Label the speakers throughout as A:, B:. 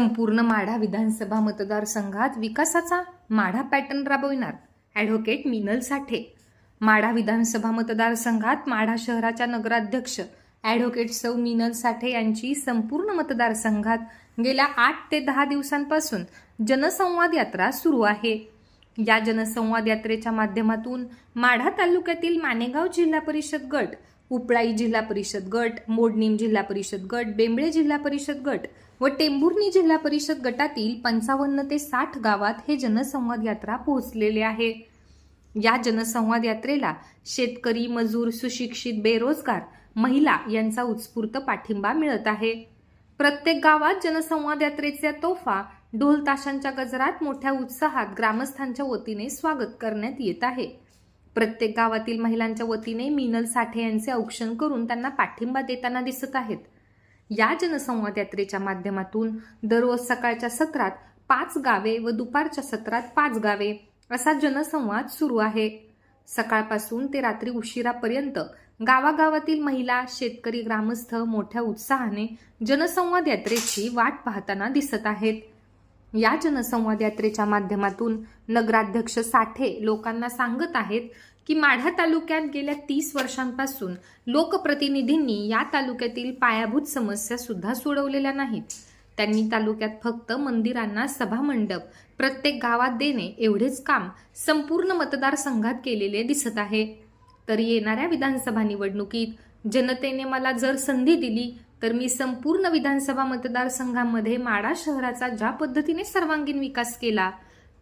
A: संपूर्ण माढा विधानसभा मतदारसंघात विकासाचा माढा पॅटर्न राबविणार ॲडव्होकेट मिनल साठे. माढा विधानसभा मतदारसंघात माढा शहराच्या नगराध्यक्ष ॲडव्होकेट सौ मिनल साठे यांची संपूर्ण मतदारसंघात गेल्या आठ ते दहा दिवसांपासून जनसंवाद यात्रा सुरू आहे. या जनसंवाद यात्रेच्या माध्यमातून माढा तालुक्यातील मानेगाव जिल्हा परिषद गट उपळाई जिल्हा परिषद गट मोडणीम जिल्हा परिषद गट बेंबळे जिल्हा परिषद गट व टेंभुर्णी जिल्हा परिषद गटातील पंचावन्न ते साठ गावात हे जनसंवाद यात्रा पोहोचलेले आहे. या जनसंवाद यात्रेला शेतकरी मजूर सुशिक्षित बेरोजगार महिला यांचा उत्स्फूर्त पाठिंबा मिळत आहे. प्रत्येक गावात जनसंवाद यात्रेच्या तोफा ढोल ताशांच्या गजरात मोठ्या उत्साहात ग्रामस्थांच्या वतीने स्वागत करण्यात येत आहे. प्रत्येक गावातील महिलांच्या वतीने मिनल साठे यांचे औक्षण करून त्यांना पाठिंबा देताना दिसत आहेत. या जनसंवाद यात्रेच्या माध्यमातून दररोज सकाळच्या सत्रात पाच गावे व दुपारच्या सत्रात पाच गावे असा जनसंवाद सुरू आहे. सकाळपासून ते रात्री उशिरापर्यंत गावागावातील महिला शेतकरी ग्रामस्थ मोठ्या उत्साहाने जनसंवाद यात्रेची वाट पाहताना दिसत आहेत. या जनसंवाद यात्रेच्या माध्यमातून नगराध्यक्ष साठे लोकांना सांगत आहेत की माढा तालुक्यात गेल्या तीस वर्षांपासून लोकप्रतिनिधींनी या तालुक्यातील पायाभूत समस्या सुद्धा सोडवलेल्या नाहीत. त्यांनी तालुक्यात फक्त मंदिरांना सभामंडप प्रत्येक गावात देणे एवढेच काम संपूर्ण मतदारसंघात केलेले दिसत आहे. तर येणाऱ्या विधानसभा निवडणुकीत जनतेने मला जर संधी दिली तर मी संपूर्ण विधानसभा मतदारसंघामध्ये माडा शहराचा ज्या पद्धतीने सर्वांगीण विकास केला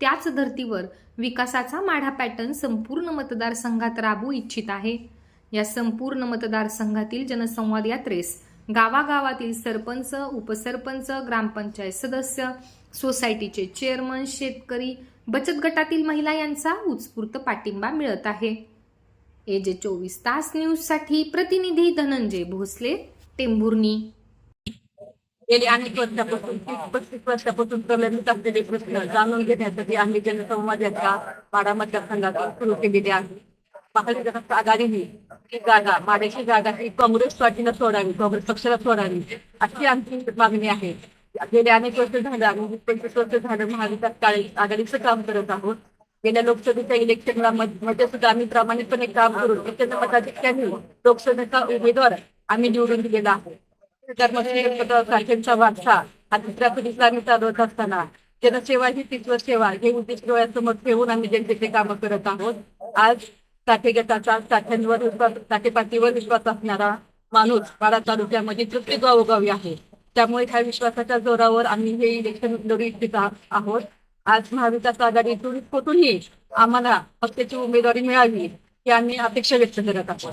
A: त्याच धर्तीवर विकासाचा माढा पॅटर्न संपूर्ण मतदारसंघात राबवू इच्छित आहे. या संपूर्ण मतदारसंघातील जनसंवाद यात्रेस गावागावातील सरपंच उपसरपंच ग्रामपंचायत सदस्य सोसायटीचे चेअरमन शेतकरी बचत गटातील महिला यांचा उत्स्फूर्त पाठिंबा मिळत आहे. एजे चोवीस तास न्यूजसाठी प्रतिनिधी धनंजय भोसले टेंभुर्णी.
B: गेली अनेक वर्षापासून तीस पस्तीस वर्षापासून प्रलंबित असलेले प्रश्न जाणून घेण्यासाठी आम्ही जनसंवाद यात्रा माडा मतदारसंघातून सुरू केलेली आहे. महाविकास जनता आघाडीने ही जागा माड्याची जागा ही काँग्रेस पार्टीला सोडावी काँग्रेस पक्षाला सोडावी अशी आमची मागणी आहे. गेले अनेक वर्ष झालं आम्ही वीस पंचवीस वर्ष झालं महाविकास काळी आघाडीचं काम करत आहोत. गेल्या लोकसभेच्या इलेक्शनला मध्ये सुद्धा आम्ही प्रामाणिकपणे काम करून प्रचंड मताधिक्याने लोकसभेचा उमेदवार आम्ही निवडून दिलेला आहे. साठेंचा वारसा हा दुसऱ्या पिढीला आम्ही चालवत असताना जनसेवा ही तीच सेवा हे उद्देश डोळ्यासमोर ठेवून आम्ही जनतेचे कामं करत आहोत. आज साठे गटाचा साठ्यांवर विश्वास साठे विश्वास असणारा माणूस बारा तालुक्यामध्ये तृप्ती गावोगावी आहे. त्यामुळे ह्या विश्वासाच्या जोरावर आम्ही हे इलेक्शन लढू इच्छित आहोत. आज महाविकास आघाडीतून कुठूनही आम्हाला पक्षाची उमेदवारी मिळावी ही आम्ही अपेक्षा व्यक्त करत आहोत.